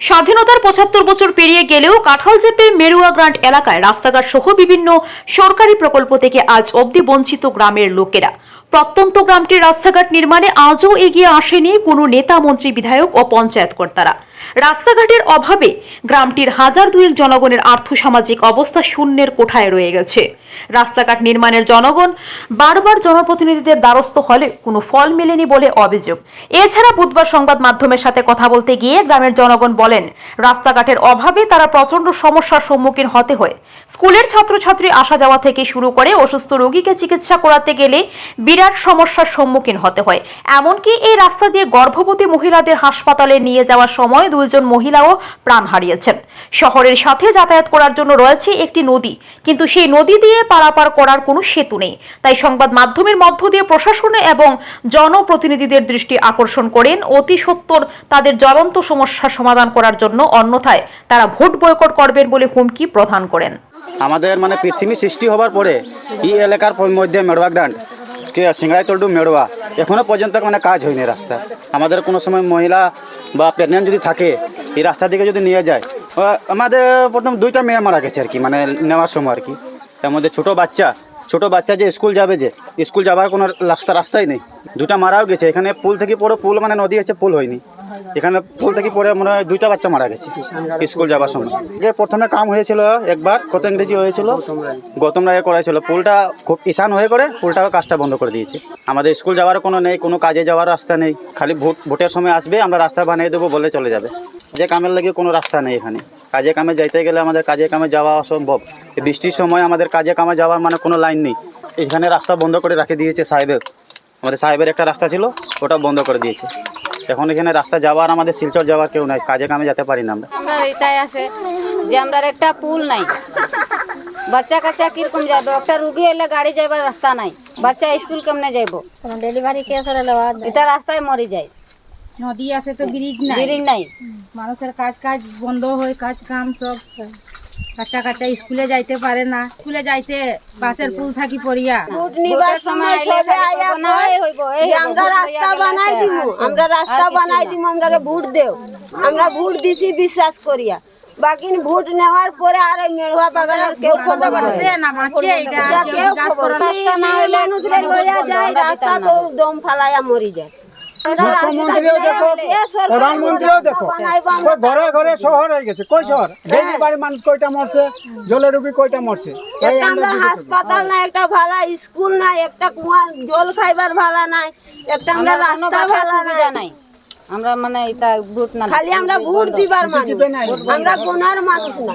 স্বাধীনতার পঁচাত্তর বছর পেরিয়ে গেলেও কাঁঠালজেপে মেরুয়া গ্রান্ট এলাকায় রাস্তাঘাট সহ বিভিন্ন সরকারি প্রকল্প থেকে আজ অবধি বঞ্চিত গ্রামের লোকেরা। প্রত্যন্ত গ্রামটির রাস্তাঘাট নির্মাণে আজও এগিয়ে আসেনি কোনো নেতা, মন্ত্রী, বিধায়ক ও পঞ্চায়েত কর্তারা। রাস্তাঘাটের অভাবে গ্রামটির হাজার দুয়েক জনগণের আর্থসামাজিক অবস্থা শূন্যের কোঠায় রয়ে গেছে। রাস্তাঘাট নির্মাণের জনগণ বারবার জনপ্রতিনিধিদের দ্বারস্থ হলে কোনো ফল মেলেনি বলে অভিযোগ। এছাড়া বুধবার সংবাদ মাধ্যমের সাথে কথা বলতে গিয়ে গ্রামের জনগণ বলেন, রাস্তাঘাটের অভাবে তারা প্রচণ্ড সমস্যার সম্মুখীন হতে হয়। স্কুলের ছাত্রছাত্রী আসা যাওয়া থেকে শুরু করে অসুস্থ রোগীকে চিকিৎসা করাতে গেলে বিরাট সমস্যার সম্মুখীন হতে হয়। এমনকি এই রাস্তা দিয়ে গর্ভবতী মহিলাদের হাসপাতালে নিয়ে যাওয়ার সময় দুইজন মহিলাও প্রাণ হারিয়েছেন। শহরের সাথে যাতায়াত করার জন্য রয়েছে একটি নদী, কিন্তু সেই নদী দিয়ে পারাপার করার কোনো সেতু নেই। তাই সংবাদ মাধ্যমের মধ্য দিয়ে প্রশাসন এবং জনপ্রতিনিধিদের দৃষ্টি আকর্ষণ করেন অতি সত্বর তাদের জ্বলন্ত সমস্যার সমাধান করার জন্য, অন্যথায় তারা ভোট বয়কট করবেন বলে হুমকি প্রদান করেন। আমাদের মানে পৃথিবী সৃষ্টি হবার পরে এই এলাকার মধ্যে মেড়োয়া গ্রান্ট কে সিংড়াই তল্ডু মেড়োয়া এখনও পর্যন্ত মানে কাজ হয়নি রাস্তা। আমাদের কোনো সময় মহিলা বা প্রেগনেন্ট যদি থাকে, এই রাস্তা দিকে যদি নিয়ে যায় আমাদের প্রথম দুইটা মেয়ে মারা গেছে আর কি মানে নেওয়ার সময় আর কি। তার মধ্যে ছোটো বাচ্চা ছোটো বাচ্চা যে স্কুল যাবে যে, স্কুল যাওয়ার কোনো রাস্তা, রাস্তাই নেই। দুটা মারাও গেছে, এখানে পুল থেকে পড়ে পুল মানে নদী আছে পুল হয়নি। এখানে পুল থেকে পড়ে মনে হয় দুইটা বাচ্চা মারা গেছে স্কুল যাবার সময়। যে প্রথমে কাম হয়েছিল একবার, কত ইংরেজি হয়েছিল? গৌতম রায় করেছিল পুলটা খুব ঈশান হয়ে করে পুলটা কাজটা বন্ধ করে দিয়েছে। আমাদের স্কুল যাওয়ার কোনো নেই, কোনো কাজে যাওয়ার রাস্তা নেই। খালি ভোট, ভোটের সময় আসবে, আমরা রাস্তা বানিয়ে দেবো, বলে চলে যাবে। যে কামের লাগে কোনো রাস্তা নেই এখানে। কাজে কামে যাইতে গেলে আমাদের কাজে কামে যাওয়া অসম্ভব। বৃষ্টির সময় আমাদের কাজে কামে যাওয়ার মানে কোনো লাইন নেই। এখানে রাস্তা বন্ধ করে রাখে দিয়েছে সাহেবের। আমাদের সাহেবের একটা রাস্তা ছিল, ওটা বন্ধ করে দিয়েছে। এখন এখানে রাস্তা যাওয়ার আমাদের শিলচর যাওয়ার কেউ নাই কাজে কামে যেতে পারি না আমরা। আমরা এটাই আছে যে আমরা একটা পুল নাই। বাচ্চা কাচ্চা কীরকম যাবে? একটা রুগী এলে গাড়ি যাইবার রাস্তা নাই। বাচ্চা স্কুল কেমনে যাইব? ডেলিভারি কেস হলে এটা রাস্তায় মরি যায়। নদী আছে তো ব্রিজ নাই। ব্রিজ নাই। মানুষের কাজ কাজ বন্ধ হয় কাজ কাম সব। বাচ্চা কাচ্চা স্কুলে যাইতে পারে না। স্কুলে যাইতে বাসের পুল থাকি পড়িয়া। ভোট নিবার সময় সবে আয়া কয় যে আমরা রাস্তা বানাই দিব আমরা রাস্তা বানাই দিব আমরা ভোট দেও। আমরা ভোট দিছি বিশ্বাস করিয়া। বাকি ভোট নেওয়ার পরে আর এই মেড়ুয়া বাগানের কেউ না বাঁচে এটা কেউ খবর রাস্তা না। মানুষরে লইয়া যায় রাস্তা তো দম ফালাইয়া মরি যায়। মুখ্যমন্ত্রীও দেখো প্রধানমন্ত্রীও দেখো ঘরে ঘরে শহর হয়ে গেছে। কই শহর? ডেইলি বাড়ি মানুষ কয়টা মরছে? জলের রুগী কয়টা মরছে? আমরা। হাসপাতাল নাই একটা ভালা স্কুল নাই একটা কুয়া জল খাইবার ভালা নাই একটা আমরা রাস্তা ভালা নাই। নাই। আমরা মানে এটা ভোট না খালি আমরা ভোট দিবার মানুষ। আমরা গোনার মানুষ না।